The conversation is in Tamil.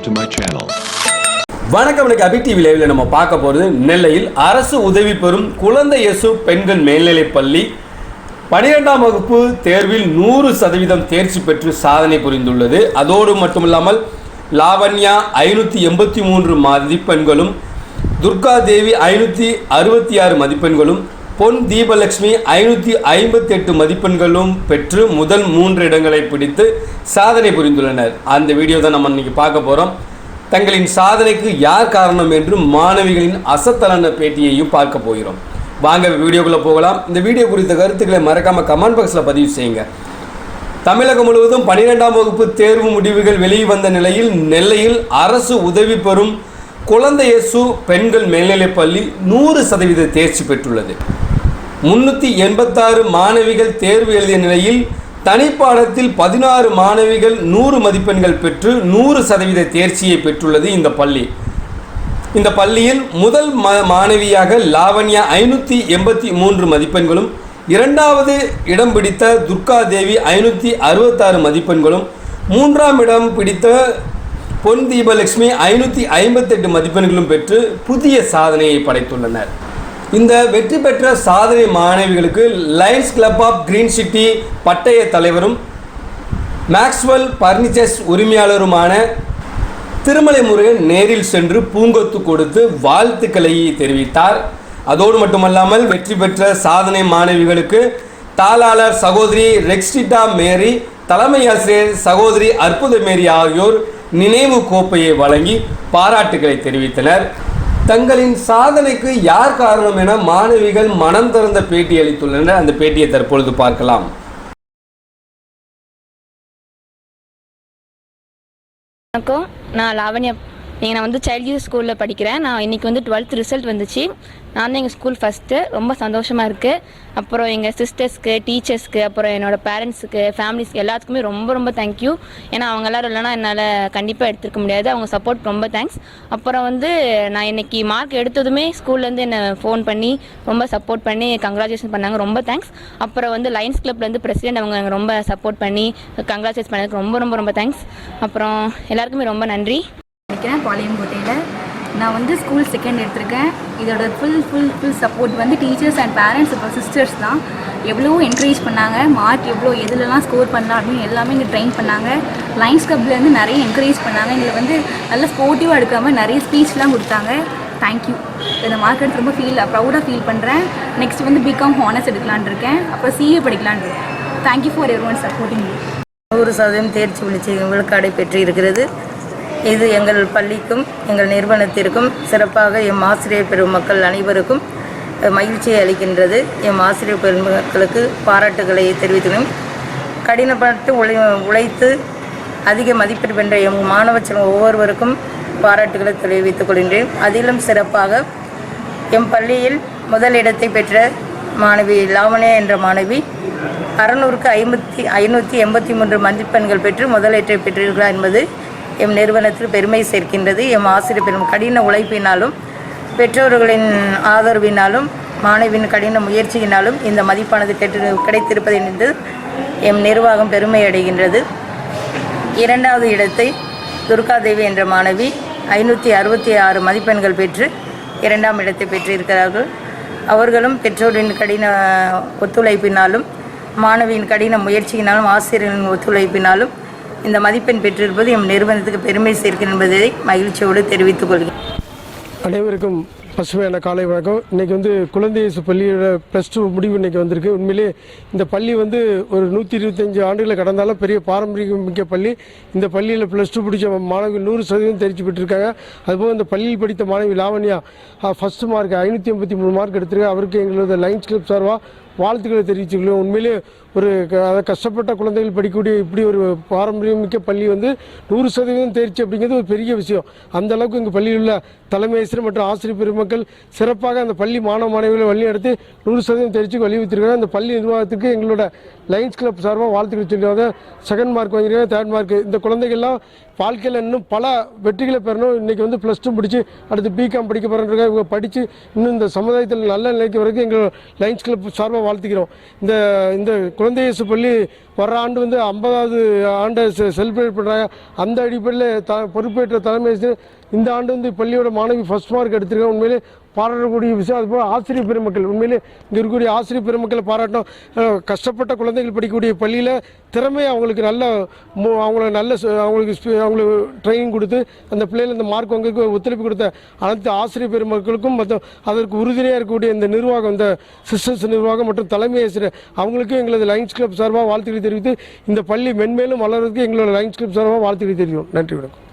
subscribe to my channel. வணக்கம் எனக்கு அபி டிவி லைவ்ல நம்ம பார்க்க போகிறது நெல்லையில் அரசு உதவி பெறும் குழந்தை இயேசு பெண்கள் மேல்நிலைப் பள்ளி பனிரெண்டாம் வகுப்பு தேர்வில் நூறு சதவீதம் தேர்ச்சி பெற்று சாதனை புரிந்துள்ளது அதோடு மட்டுமில்லாமல் லாவண்யா ஐநூற்றி எண்பத்தி மூன்று மதிப்பெண்களும் துர்கா தேவி ஐநூற்றி அறுபத்தி ஆறு மதிப்பெண்களும் பொன் தீபலட்சுமி ஐநூற்றி ஐம்பத்தி எட்டு மதிப்பெண்களும் பெற்று முதல் மூன்று இடங்களை பிடித்து சாதனை புரிந்துள்ளனர். அந்த வீடியோ தான் நம்ம இன்றைக்கி பார்க்க போகிறோம் தங்களின் சாதனைக்கு யார் காரணம் என்று மாணவிகளின் அசத்தலான பேட்டியையும் பார்க்க போகிறோம். வாங்க வீடியோக்குள்ளே போகலாம். இந்த வீடியோ குறித்த கருத்துக்களை மறக்காமல் கமெண்ட் பாக்ஸில் பதிவு செய்யுங்க. தமிழகம் முழுவதும் பன்னிரெண்டாம் வகுப்பு தேர்வு முடிவுகள் வெளிவந்த நிலையில் நெல்லையில் அரசு உதவி பெறும் குழந்தையசு பெண்கள் மேல்நிலைப் பள்ளி நூறு சதவீத தேர்ச்சி பெற்றுள்ளது. முன்னூற்றி எண்பத்தாறு மாணவிகள் தேர்வு எழுதிய நிலையில் தனிப்பாடத்தில் பதினாறு மாணவிகள் நூறு மதிப்பெண்கள் பெற்று நூறு சதவீத தேர்ச்சியை பெற்றுள்ளது இந்த பள்ளி. இந்த பள்ளியில் முதல் ம மாணவியாக லாவண்யா ஐநூற்றி எண்பத்தி மூன்று மதிப்பெண்களும் இரண்டாவது இடம் பிடித்த துர்கா தேவி ஐநூற்றி அறுபத்தாறு மதிப்பெண்களும் மூன்றாம் இடம் பிடித்த பொன் தீபலட்சுமி ஐநூற்றி ஐம்பத்தெட்டு மதிப்பெண்களும் பெற்று புதிய சாதனையை படைத்துள்ளனர். இந்த வெற்றி பெற்ற சாதனை மாணவிகளுக்கு Lions club of green city பட்டய தலைவரும் மேக்ஸ்வெல் பர்னிச்சர்ஸ் உரிமையாளருமான திருமலை முருகன் நேரில் சென்று பூங்கொத்து கொடுத்து வாழ்த்துக்களை தெரிவித்தார். அதோடு மட்டுமல்லாமல் வெற்றி பெற்ற சாதனை மாணவிகளுக்கு தாளாளர் சகோதரி ரெக்ஸ்டிட்டா மேரி தலைமை ஆசிரியர் சகோதரி அற்புத மேரி ஆகியோர் நினைவு கோப்பையை வழங்கி பாராட்டுகளை தெரிவித்தனர். தங்களின் சாதனைக்கு யார் காரணம் என மாணவிகள் மனம் திறந்த பேட்டி அளித்துள்ளனர். அந்த பேட்டியை தற்பொழுது பார்க்கலாம். வணக்கம். நான் லாவண்யா நீங்கள் நான் வந்து சைல்ட் சைல்டு ஸ்கூலில் படிக்கிறேன். நான் இன்றைக்கி வந்து டுவெல்த் ரிசல்ட் வந்துச்சு. நான் தான் எங்கள் ஸ்கூல் ஃபஸ்ட்டு ரொம்ப சந்தோஷமாக இருக்குது அப்புறம் எங்கள் சிஸ்டர்ஸ்க்கு டீச்சர்ஸ்க்கு அப்புறம் என்னோடய பேரண்ட்ஸுக்கு ஃபேமிலிஸ்க்கு எல்லாத்துக்குமே ரொம்ப ரொம்ப தேங்க்யூ ஏன்னா அவங்க எல்லோரும் இல்லைனா என்னால் கண்டிப்பாக எடுத்துருக்க முடியாது. அவங்க சப்போர்ட் ரொம்ப தேங்க்ஸ் அப்புறம் வந்து நான் இன்னைக்கு மார்க் எடுத்ததுமே ஸ்கூல்லேருந்து என்னை ஃபோன் பண்ணி ரொம்ப சப்போர்ட் பண்ணி கங்க்ராச்சுலேஷன் பண்ணாங்க. ரொம்ப தேங்க்ஸ் அப்புறம் வந்து லைன்ஸ் கிளப்லேருந்து பிரசிடென்ட் அவங்க எனக்கு ரொம்ப சப்போர்ட் பண்ணி கங்க்ராச்சுலேட் பண்ணதுக்கு ரொம்ப ரொம்ப ரொம்ப தேங்க்ஸ் அப்புறம் எல்லாருக்குமே ரொம்ப நன்றி. படிக்கிறேன் பாளையங்கோட்டையில் நான் வந்து ஸ்கூல் செகண்ட் எடுத்திருக்கேன். இதோட ஃபுல் ஃபுல் ஃபுல் சப்போர்ட் வந்து டீச்சர்ஸ் அண்ட் பேரண்ட்ஸ் இப்போ சிஸ்டர்ஸ் தான். எவ்வளோ என்கரேஜ் பண்ணாங்க. மார்க் எவ்வளோ எதுலலாம் ஸ்கோர் பண்ணலாம் அப்படின்னு எல்லாமே இங்கே ட்ரெயின் பண்ணாங்க. லைன்ஸ் கிளப்லேருந்து நிறைய என்கரேஜ் பண்ணாங்க. எங்களை வந்து நல்ல ஸ்போர்ட்டிவாக எடுக்காமல் நிறைய ஸ்பீச்லாம் கொடுத்தாங்க. தேங்க்யூ இந்த மார்க் எடுத்து ரொம்ப ஃபீல் ப்ரௌடாக ஃபீல் பண்ணுறேன் நெக்ஸ்ட் வந்து பிகாம் ஹானர்ஸ் எடுக்கலான் இருக்கேன். அப்புறம் சிஏ படிக்கலான் இருக்கேன். Thank you for everyone supporting நூறு சதவீதம் தேர்ச்சி விழிச்சு விழுக்காடை பெற்று இருக்கிறது. இது எங்கள் பள்ளிக்கும் எங்கள் நிறுவனத்திற்கும் சிறப்பாக எம் ஆசிரியர் பெருமக்கள் அனைவருக்கும் மகிழ்ச்சியை அளிக்கின்றது. எம் ஆசிரியர் பெருமக்களுக்கு பாராட்டுகளை தெரிவித்துள்ளேன் கடினப்பட்டு உழை உழைத்து அதிக மதிப்பெண் பெற்ற எம் மாணவ செல்வம் ஒவ்வொருவருக்கும் பாராட்டுகளை தெரிவித்துக் கொள்கின்றேன். அதிலும் சிறப்பாக எம் பள்ளியில் முதலிடத்தை பெற்ற மாணவி லாவண்யா என்ற மாணவி அறநூறுக்கு ஐம்பத்தி ஐநூற்றி எண்பத்தி மூன்று மதிப்பெண்கள் பெற்று முதலீட்டை பெற்றிருக்கிறார் என்பது எம் நிறுவனத்தில் பெருமை சேர்க்கின்றது. எம் ஆசிரியர் பெரும் கடின உழைப்பினாலும் பெற்றோர்களின் ஆதரவினாலும் மாணவியின் கடின முயற்சியினாலும் இந்த மதிப்பானது பெற்று கிடைத்திருப்பது என்று எம் நிர்வாகம் பெருமை அடைகின்றது. இரண்டாவது இடத்தை துர்காதேவி என்ற மாணவி ஐநூற்றி அறுபத்தி ஆறு மதிப்பெண்கள் பெற்று இரண்டாம் இடத்தை பெற்றிருக்கிறார்கள். அவர்களும் பெற்றோரின் கடின ஒத்துழைப்பினாலும் மாணவியின் கடின முயற்சியினாலும் ஆசிரியரின் ஒத்துழைப்பினாலும் இந்த மதிப்பெண் பெற்றிருப்பது எம் நிறுவனத்துக்கு பெருமை சேர்க்கிறேன் என்பதை மகிழ்ச்சியோடு தெரிவித்துக் கொள்கிறேன். அனைவருக்கும் பசுமையான காலை வணக்கம். இன்றைக்கி வந்து குழந்தை இயேசு பள்ளியோட ப்ளஸ் டூ முடிவு இன்றைக்கி வந்திருக்கு. உண்மையிலே இந்த பள்ளி வந்து ஒரு நூற்றி இருபத்தஞ்சு ஆண்டுகளை கடந்தாலும் பெரிய பாரம்பரியம் மிக்க பள்ளி. இந்த பள்ளியில் ப்ளஸ் டூ பிடிச்ச மாணவிகள் நூறு சதவீதம் தெரிச்சு பெற்றிருக்காங்க. அதுபோக இந்த பள்ளியில் படித்த மாணவி லாவண்யா ஃபஸ்ட்டு மார்க் ஐநூற்றி எண்பத்தி மூணு மார்க் எடுத்திருக்காங்க அவருக்கு எங்களது லைன்ஸ் கிளப் சார்பாக வாழ்த்துக்களை தெரிவிச்சுக்கலாம் உண்மையிலே ஒரு அதாவது கஷ்டப்பட்ட குழந்தைகள் படிக்கக்கூடிய இப்படி ஒரு பாரம்பரியமிக்க பள்ளி வந்து நூறு சதவீதம் தேர்ச்சி அப்படிங்கிறது ஒரு பெரிய விஷயம். அந்த அளவுக்கு இங்கே பள்ளியில் உள்ள தலைமை ஆசிரியர் மற்றும் ஆசிரியர் பெருமக்கள் சிறப்பாக அந்த பள்ளி மாணவ மாணவிகளை வழி எடுத்து நூறு சதவீதம் தேர்ச்சிக்கு வலியுறுத்திருக்காங்க அந்த பள்ளி நிர்வாகத்துக்கு எங்களோட லைன்ஸ் கிளப் சார்பாக வாழ்த்துக்கள் சொல்லியிருக்காங்க செகண்ட் மார்க் வாங்கியிருக்காங்க தேர்ட் மார்க் இந்த குழந்தைகள்லாம் வாழ்க்கையில் இன்னும் பல வெற்றிகளை பெறணும். இன்றைக்கி வந்து ப்ளஸ் டூ முடிச்சு அடுத்து பிகாம் படிக்க போகிறேன் இவங்க படித்து இன்னும் இந்த சமுதாயத்தில் நல்ல நிலைக்கு வரைக்கும் எங்கள் லைன்ஸ் கிளப் சார்பாக வாழ்த்துக்கிறோம். இந்த இந்த குழந்தை இயேசு பள்ளி வர ஆண்டு வந்து ஐம்பதாவது ஆண்டை செலிப்ரேட் பண்ணுறாங்க அந்த அடிப்படையில் த பொறுப்பேற்ற தலைமை இந்த ஆண்டு வந்து பள்ளியோட மாணவி ஃபஸ்ட் மார்க் எடுத்திருக்காங்க. உண்மையிலே பாராட்டக்கூடிய விஷயம். அதுபோல் ஆசிரியர் பெருமக்கள். உண்மையிலே இங்கே இருக்கக்கூடிய ஆசிரியர் பெருமக்களை பாராட்டணும். கஷ்டப்பட்ட குழந்தைகள் படிக்கக்கூடிய பள்ளியில் திறமை அவங்களுக்கு நல்ல அவங்கள நல்ல அவங்களுக்கு அவங்களுக்கு ட்ரைனிங் கொடுத்து அந்த பிள்ளைகள் இந்த மார்க் வங்கிக்கு ஒத்துழைப்பு கொடுத்த அனைத்து ஆசிரியர் பெருமக்களுக்கும் மற்றும் அதற்கு உறுதுணையாக இருக்கக்கூடிய இந்த நிர்வாகம் இந்த சிஸ்டர்ஸ் நிர்வாகம் மற்றும் தலைமை ஆசிரியர் அவங்களுக்கும் எங்களது லைன்ஸ் கிளப் சார்பாக வாழ்த்துக்களை தெரிவித்து இந்த பள்ளி மென்மேலும் வளர்றதுக்கு எங்களோட லைன்ஸ் கிளப் சார்பாக வாழ்த்துக்களை தெரிவிக்கும் நன்றி வணக்கம்.